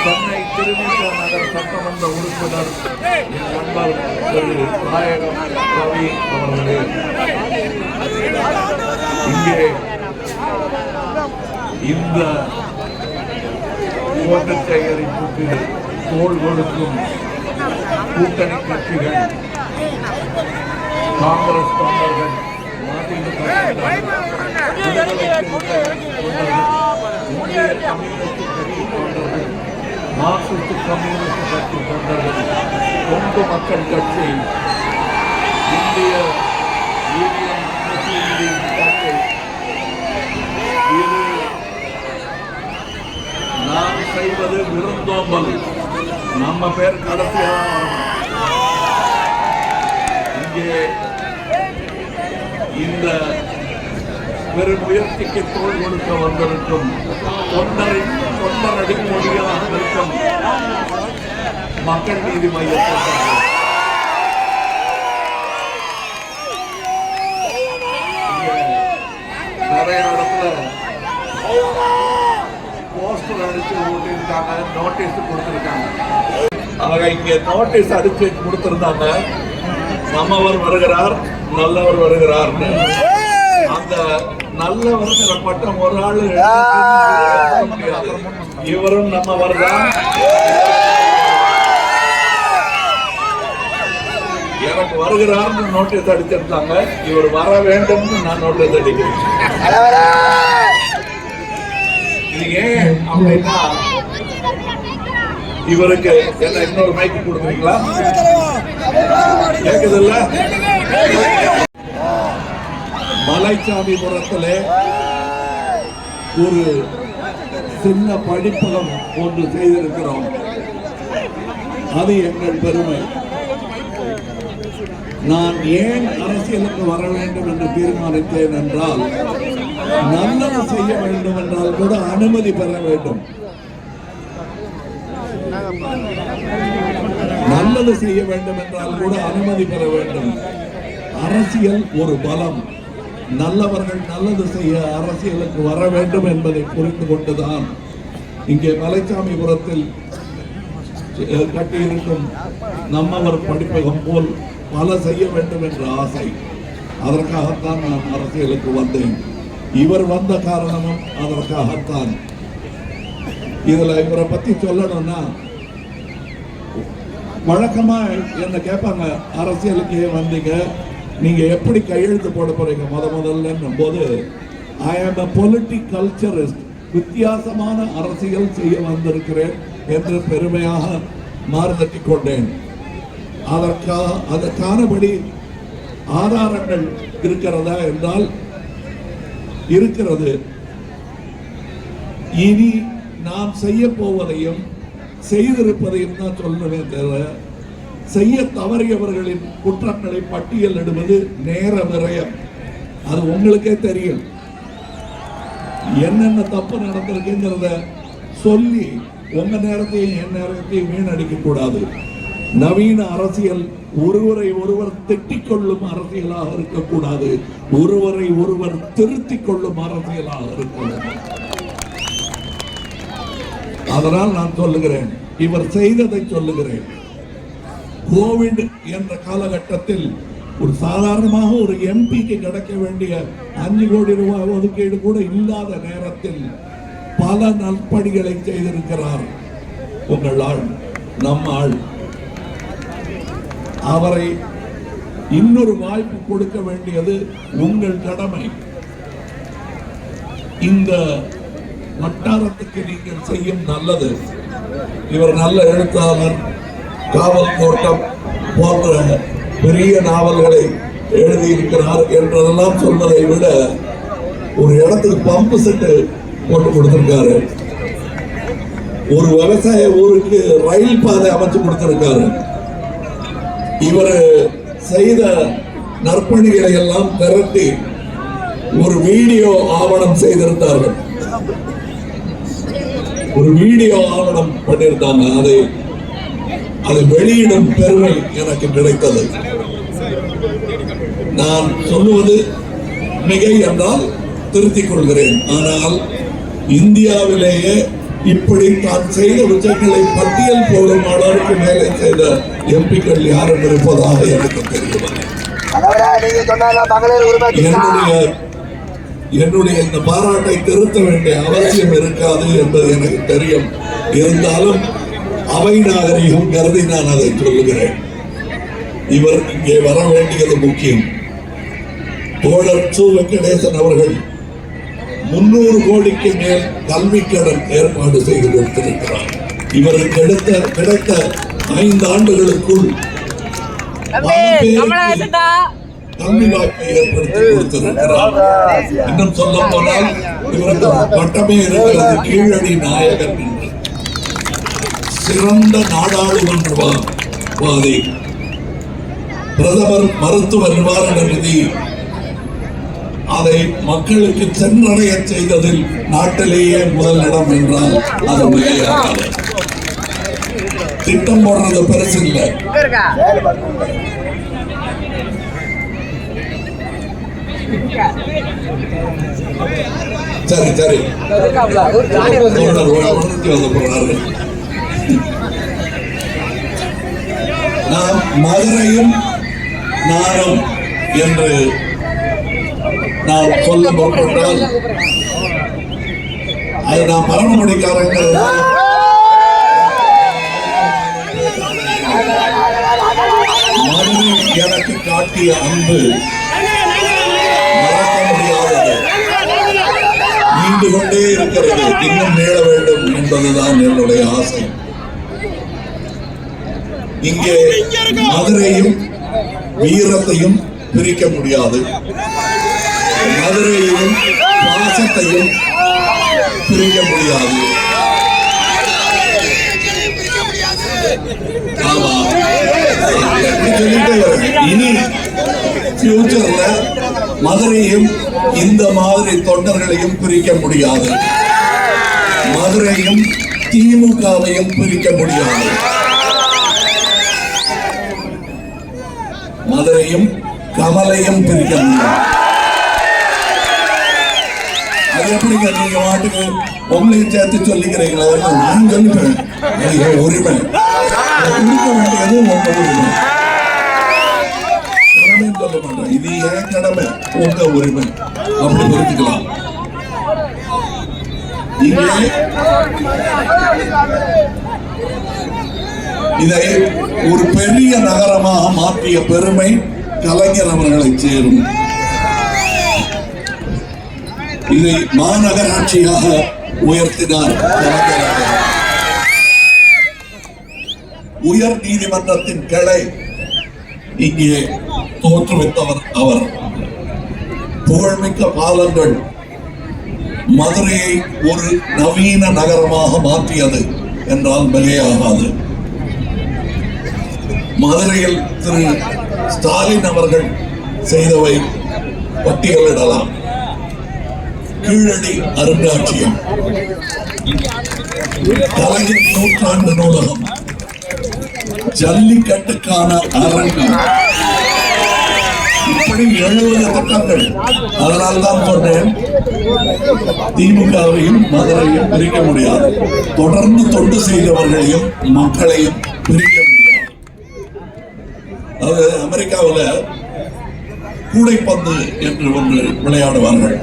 சென்னை திருவிக நகர் சட்டமன்ற உறுப்பினர் நண்பர் திரு நாயகம் ரவி அவர்களே. இங்கே இந்த ஓட்டு தயாரிப்புக்கு தோல் கொடுக்கும் கூட்டணி கட்சிகள் காங்கிரஸ் தொண்டர்கள் மதிமுக மார்க்சிஸ்ட் கம்யூனிஸ்ட் கட்சி தொண்டர்கள் கொண்டு மக்கள் கட்சி இந்திய யூனியன் முஸ்லீம் லீக் கட்சி இது நாம் செய்வது விருந்தோம்பல் நம்ம பேர் கடைசியாக இங்கே இந்த பெரும் முயற்சிக்கு தோல் கொடுக்க வந்திருக்கும். தொண்டரின் தொண்டர் அடிப்பொழியாக இருக்கும் மக்கள் நீதி மையத்தை நிறைய இடத்துல போஸ்டர் அடிச்சு ஓட்டிருக்காங்க நோட்டீஸ் கொடுத்துருக்காங்க. அவங்க இங்க நோட்டீஸ் அடிச்சு கொடுத்துருந்தாங்க. நம்மவர் வருகிறார் நல்லவர் வருகிறார்னு அந்த நல்லவர்ங்கிற பட்டம் ஒரு ஆள் இவரும் நம்மவர் தான் எனக்கு வருகிறார்னு நோட்டீஸ் அடிச்சிருந்தாங்க இவர் வர வேண்டும்னு நான் நோட்டீஸ் அடிக்கிறேன். இது ஏன் அப்படின்னா இவருக்கு என்ன இன்னொரு மைக்கு கொடுக்குறீங்களா? கேக்குதுல்ல மலைச்சாமிபுரத்திலே ஒரு சின்ன படிப்பகம் ஒன்று செய்திருக்கிறோம். அது எங்கள் பெருமை. நான் ஏன் அரசியலுக்கு வர வேண்டும் என்று தீர்மானித்தேன் என்றால் நல்லது செய்ய வேண்டும் என்றால் கூட அனுமதி பெற வேண்டும். நல்லது செய்ய வேண்டும் என்றால் கூட அனுமதி பெற வேண்டும். அரசியல் ஒரு பலம். நல்லவர்கள் நல்லது செய்ய அரசியலுக்கு வர வேண்டும் என்பதை புரிந்து கொண்டுதான் இங்கே மலைச்சாமிபுரத்தில் கட்டியிருக்கும் நம்மவர் படிப்பகம் போல் பல செய்ய வேண்டும் என்ற ஆசை. அதற்காகத்தான் நான் அரசியலுக்கு வந்தேன். இவர் வந்த காரணமும் அதற்காகத்தான். இதுல இவரை பத்தி சொல்லணும்னா வழக்கமாக என்ன கேட்பாங்க அரசியலுக்கு ஏன் வந்தீங்க நீங்கள் எப்படி கையெழுத்து போட போகிறீங்க முத முதல்லன்னும் போது ஐ ஆம் அ பொலிட்டிக் கல்ச்சரிஸ்ட் வித்தியாசமான அரசியல் செய்ய வந்திருக்கிறேன் என்று பெருமையாக மாறுதட்டி கொண்டேன். அதற்காக அதற்கானபடி ஆதாரங்கள் இருக்கிறதா என்றால் இருக்கிறது. இனி நாம் செய்ய போவதையும் செய்திருப்பதையும் தான் சொல்லணுமே தவிர செய்ய தவறியவர்களின் குற்றங்களை பட்டியலிடுவது நேர விரயம். அது உங்களுக்கே தெரியும். என்னென்ன தப்பு நடந்திருக்குங்கிறத சொல்லி உங்க நேரத்தையும் என் நேரத்தையும் வீணடிக்க கூடாது நவீன அரசியல் ஒருவரை ஒருவர் திட்டிக் கொள்ளும் அரசியலாக இருக்கக்கூடாது. ஒருவரை ஒருவர் திருத்திக் கொள்ளும் அரசியலாக இருக்க அதனால் நான் சொல்லுகிறேன். இவர் செய்ததை சொல்லுகிறேன். கோவிட் என்ற காலகட்டத்தில் ஒரு சாதாரணமாக ஒரு எம்பிக்கு கிடைக்க வேண்டிய அஞ்சு கோடி ரூபாய் ஒதுக்கீடு கூட இல்லாத நேரத்தில் பல நற்பணிகளை செய்திருக்கிறார். உங்கள் ஆள் நம் ஆள். அவரை இன்னொரு வாய்ப்பு கொடுக்க வேண்டியது உங்கள் கடமை. இந்த வட்டாரத்துக்கு நீங்கள் செய்யும் நல்லது. இவர் நல்ல எழுத்தாளர் காவல் கோட்டம் போன்ற பெரிய நாவல்களை எழுதியிருக்கிறார் என்றதெல்லாம் சொல்வதை விட ஒரு இடத்துக்கு பம்பு செட்டு போட்டு கொடுத்திருக்காரு. ஒரு விவசாய ஊருக்கு ரயில் பாதை அமைச்சு கொடுத்திருக்காரு. இவர் செய்த நற்பணிகளை எல்லாம் திரட்டி ஒரு வீடியோ ஆவணம் செய்திருந்தார்கள். ஒரு வீடியோ ஆவணம் பண்ணியிருந்தாங்க. அதை அதை வெளியிடும் பெருமை எனக்கு கிடைத்தது. நான் சொல்லுவது மிகை என்றால் திருத்திக் கொள்கிறேன். ஆனால் இந்தியாவிலேயே இப்படி தான் செய்த விஷயங்களை பட்டியல் போடும் அளவுக்கு வேலை செய்த எம்பிக்கள் யாரும் இருப்பதாக எனக்கு தெரியவில்லை என்னுடைய என்னுடைய இந்த பாராட்டை திருத்த வேண்டிய அவசியம் இருக்காது என்பது எனக்கு தெரியும். இருந்தாலும் அவை நாகரிகம் கருதி நான் அதை சொல்லுகிறேன். இவர் இங்கே வர வேண்டியது முக்கியம். தோழர் சு. வெங்கடேசன் அவர்கள் முன்னூறு கோடிக்கு மேல் கல்வி கடன் ஏற்பாடு செய்து கொடுத்திருக்கிறார். இவருக்கு கிடைத்த கிடைத்த ஐந்து ஆண்டுகளுக்குள் கல்வி வாய்ப்பை ஏற்படுத்தி கொடுத்திருக்கிறார். இன்னும் சொல்ல போனால் இவருக்கு பட்டமே இருக்கிறது. கீழடி நாயகன். என்று சிறந்த நாடாளுமன்றவாதி பிரதமர் மருத்துவ நிவாரண நிதி அதை மக்களுக்கு சென்றடைய செய்ததில் நாட்டிலேயே முதலிடம் என்றால் அது மிகையாகாது திட்டம் போடுறது பெருசு இல்லை. சரி சரி. தோழர் உணர்த்தி வந்து போறாரு நாம் மதுரையும் நானும் என்று நாம் சொல்ல முற்பட்டால் அது நாம் பரமக்குடிக்காரங்கள் மதுரை எனக்கு காட்டிய அன்பு வீரத்தையும் பிரிக்க முடியாது. மதுரையையும் பாசத்தையும் பிரிக்க முடியாது. ஆமா. இனி ஃபியூச்சர்ல மதுரையும் இந்த மாதிரி தொண்டர்களையும் பிரிக்க முடியாது. மதுரையும் திமுகவையும் பிரிக்க முடியாது. மதுரையும் கமலையும் பிரிக்க முடியாது அது எப்படிங்க நீங்க வாட்டுக்கு உங்களையும் சேர்த்து சொல்லிக்கிறீங்களா? நான் சொல்லிப்பேன் அது உரிமை அதை கொடுக்க வேண்டியது உங்க உரிமை கடமைன்னு சொல்ல மாட்டேன் இது என் கடமை? உங்க உரிமை. அப்படி புரிஞ்சுக்கலாம். இங்கே இதை ஒரு பெரிய நகரமாக மாற்றிய பெருமை கலைஞர் அவர்களை சேரும். இதை மாநகராட்சியாக உயர்த்தினார் கலைஞர் உயர் நீதிமன்றத்தின் கிளை இங்கே தோற்றுவித்தவர் அவர். புகழ்மிக்க பாலங்கள் மதுரையை ஒரு நவீன நகரமாக மாற்றியது என்றால் மிகையாகாது. மதுரையில் திரு ஸ்டாலின் அவர்கள் செய்தவை பட்டியலிடலாம். கீழடி அருங்காட்சியம். கலைஞர் நூற்றாண்டு நூலகம். ஜல்லிக்கட்டுக்கான அரங்கம். இப்படி எழுபது திட்டங்கள். அதனால்தான் சொன்னேன் திமுகவையும் மதுரையும் பிரிக்க முடியாது. தொடர்ந்து தொண்டு செய்தவர்களையும் மக்களையும் பிரிக்க முடியாது. அது அமெரிக்காவில் கூடைப்பந்து என்று ஒன்று விளையாடுவார்கள்.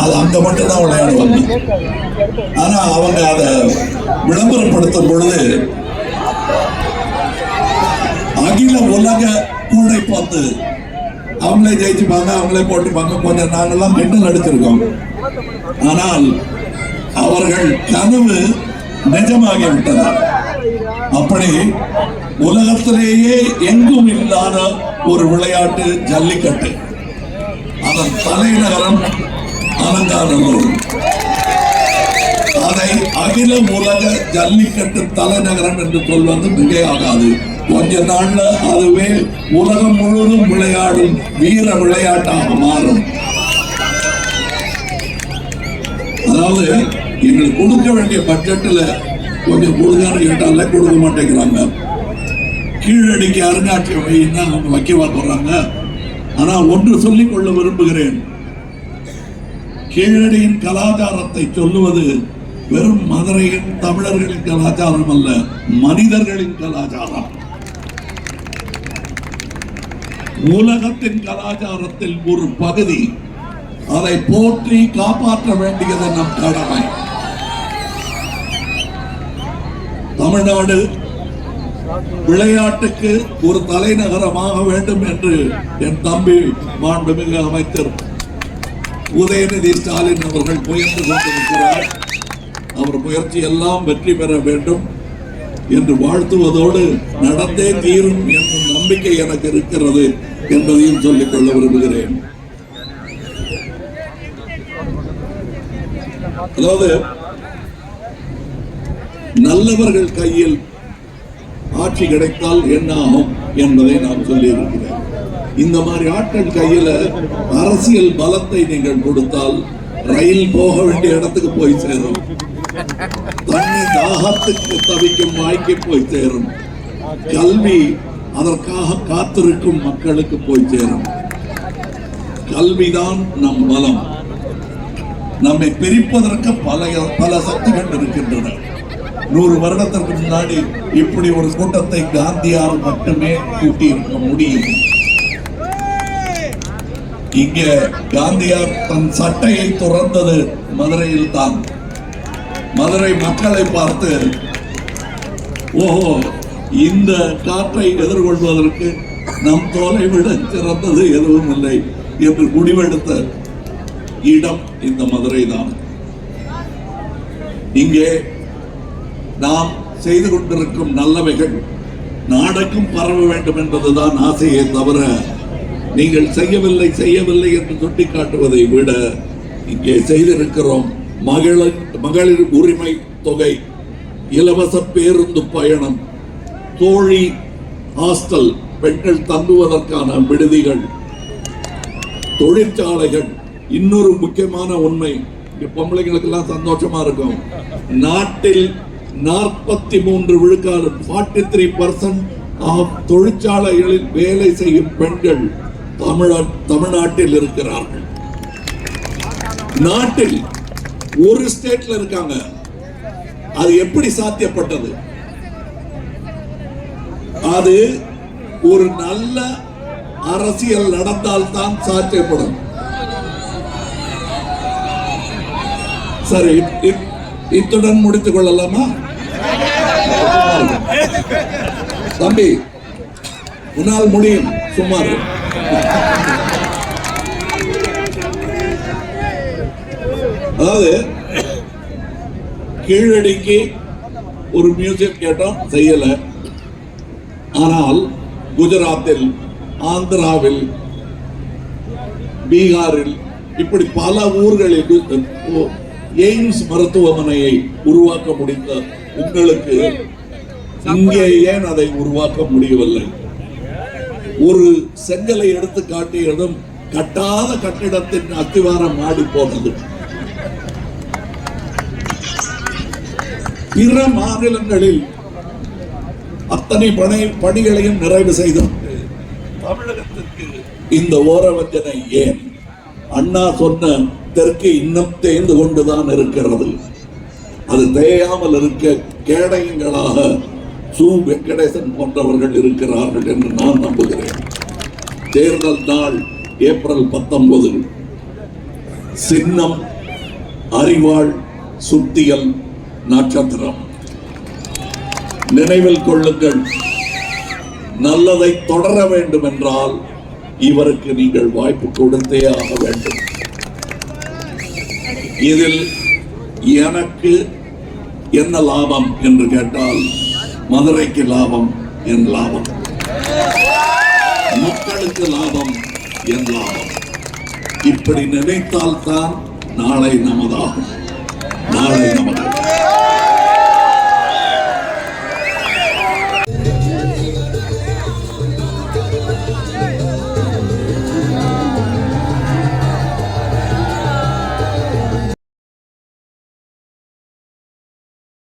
அது அங்க மட்டும்தான் விளையாடுவாங்க. ஆனா அவங்க அதை விளம்பரப்படுத்தும் பொழுது அகில உலக கூடைப்பந்து. அவங்களே ஜெயிச்சுப்பாங்க அவங்களே போட்டுப்பாங்க. கொஞ்சம் நாங்கெல்லாம் மெண்டல் அடிச்சிருக்கோம். ஆனால் அவர்கள் கனவு நிஜமாகி விட்டது அப்படி உலகத்திலேயே எங்கும் இல்லாத ஒரு விளையாட்டு ஜல்லிக்கட்டு. அதன் தலைநகரம் அலங்காநல்லூர். அதை அகில உலக ஜல்லிக்கட்டு தலைநகரம் என்று சொல்வது மிகையாகாது. கொஞ்ச நாள்ல அதுவே உலகம் முழுவதும் விளையாடும் வீர விளையாட்டாக மாறும். அதாவது எங்களுக்கு கொடுக்க வேண்டிய பட்ஜெட்ல கொஞ்சம் கொடுங்கன்னு கேட்டால கொடுக்க மாட்டேங்கிறாங்க. கீழடிக்கு அருங்காட்சியம் வைன்னா அவங்க வைக்கவா போறாங்க ஆனால் ஒன்று சொல்லிக் கொள்ள விரும்புகிறேன். கீழடியின் கலாச்சாரத்தை சொல்லுவது வெறும் மதுரையின் தமிழர்களின் கலாச்சாரம் அல்ல மனிதர்களின் கலாச்சாரம். உலகத்தின் கலாச்சாரத்தில் ஒரு பகுதி அதை போற்றி காப்பாற்ற வேண்டியது நம் கடமை. தமிழ்நாடு விளையாட்டுக்கு ஒரு தலைநகரமாக வேண்டும் என்று என் தம்பி மாண்புமிகு அமைச்சர் உதயநிதி ஸ்டாலின் அவர்கள் முயன்று கொண்டிருக்கிறார். அவர் முயற்சி எல்லாம் வெற்றி பெற வேண்டும் என்று வாழ்த்துவதோடு நடந்தே தீரும் என்ற நம்பிக்கை எனக்கு இருக்கிறது என்பதையும் சொல்லிக் கொள்ள விரும்புகிறேன். அதாவது நல்லவர்கள் கையில் ஆட்சி கிடைத்தால் என்ன ஆகும் என்பதை நான் சொல்லியிருக்கிறேன் இந்த மாதிரி ஆட்கள் கையில அரசியல் பலத்தை நீங்கள் கொடுத்தால் ரயில் போக வேண்டிய இடத்துக்கு போய் சேரும். தண்ணி தாகத்துக்கு தவிக்கும் வாய்க்கு போய் சேரும். கல்வி அதற்காக காத்திருக்கும் மக்களுக்கு போய் சேரும். கல்விதான் நம் பலம். நம்மை பிரிப்பதற்கு பல பல சக்திகள் இருக்கின்றன. நூறு வருடத்திற்கு முன்னாடி இப்படி ஒரு கூட்டத்தை காந்தியால் மட்டுமே கூட்டி இருக்க முடியும். இங்கே காந்தியார் தன் சட்டையை துறந்தது மதுரையில் தான். மதுரை மக்களை பார்த்து ஓஹோ இந்த காற்றை எதிர்கொள்வதற்கு நம் தோலை விட சிறந்தது எதுவும் இல்லை என்று முடிவெடுத்த இடம் இந்த மதுரை தான் இங்கே நாம் செய்து கொண்டிருக்கும் நல்லவைகள் நாடெங்கும் பரவ வேண்டும் என்பதுதான் ஆசையே தவிர நீங்கள் செய்யவில்லை செய்யவில்லை என்று சுட்டிக்காட்டுவதை விட இங்கே செய்திருக்கிறோம் மகளிர் மகளிர் உரிமை தொகை இலவச பேருந்து பயணம் தோழி ஹாஸ்டல் பெண்கள் தங்குவதற்கான விடுதிகள் தொழிற்சாலைகள். இன்னொரு முக்கியமான உண்மை இங்க சந்தோஷமா இருக்கும். நாட்டில் நாற்பத்தி மூன்று விழுக்காடு ஃபார்ட்டி த்ரீ பர்சன்ட் ஆஃப் தொழிற்சாலைகளில் வேலை செய்யும் பெண்கள் தமிழ தமிழ்நாட்டில் இருக்கிறார்கள். நாட்டில் ஒரு ஸ்டேட்ல இருக்காங்க. அது எப்படி சாத்தியப்பட்டது? அது ஒரு நல்ல அரசியல் நடந்தால் தான் சாத்தியப்படும். சரி இத்துடன் முடித்துக் கொள்ளலாமா? தம்பி உன்னால் முடியும். சுமார் அதாவது கீழடிக்கு ஒரு மியூசியம் கேட்டோம் செய்யல. ஆனால் குஜராத்தில் ஆந்திராவில் பீகாரில் இப்படி பல ஊர்களில் எய்ம்ஸ் மருத்துவமனையை உருவாக்க முடிந்த உங்களுக்கு இங்கே ஏன் அதை உருவாக்க முடியவில்லை. ஒரு செங்கலை எடுத்து காட்டியதும் கட்டாத கட்டிடத்தின் அத்திவாரம் மாடி போனது பிற மாநிலங்களில் அத்தனை பணி பணிகளையும் நிறைவு செய்துவிட்டு தமிழகத்திற்கு இந்த ஓரவஞ்சனை ஏன்? அண்ணா சொன்ன தெற்கு இன்னும் தேய்ந்து கொண்டுதான் இருக்கிறது. அது தேயாமல் இருக்க கேடயங்களாக சு வெங்கடேசன் போன்றவர்கள் இருக்கிறார்கள் என்று நான் நம்புகிறேன். தேர்தல் நாள் ஏப்ரல் பத்தொன்பது. சின்னம் அறிவாள் சுத்தியல் நட்சத்திரம். நினைவில் கொள்ளுங்கள் நல்லதை தொடர வேண்டும் என்றால் இவருக்கு நீங்கள் வாய்ப்பு கொடுத்தே ஆக வேண்டும். இதில் எனக்கு என்ன லாபம் என்று கேட்டால் மதுரைக்கு லாபம் என் லாபம். மக்களுக்கு லாபம் என் லாபம். இப்படி நினைத்தால்தான் நாளை நமதாகும். நாளை நமதாகும்.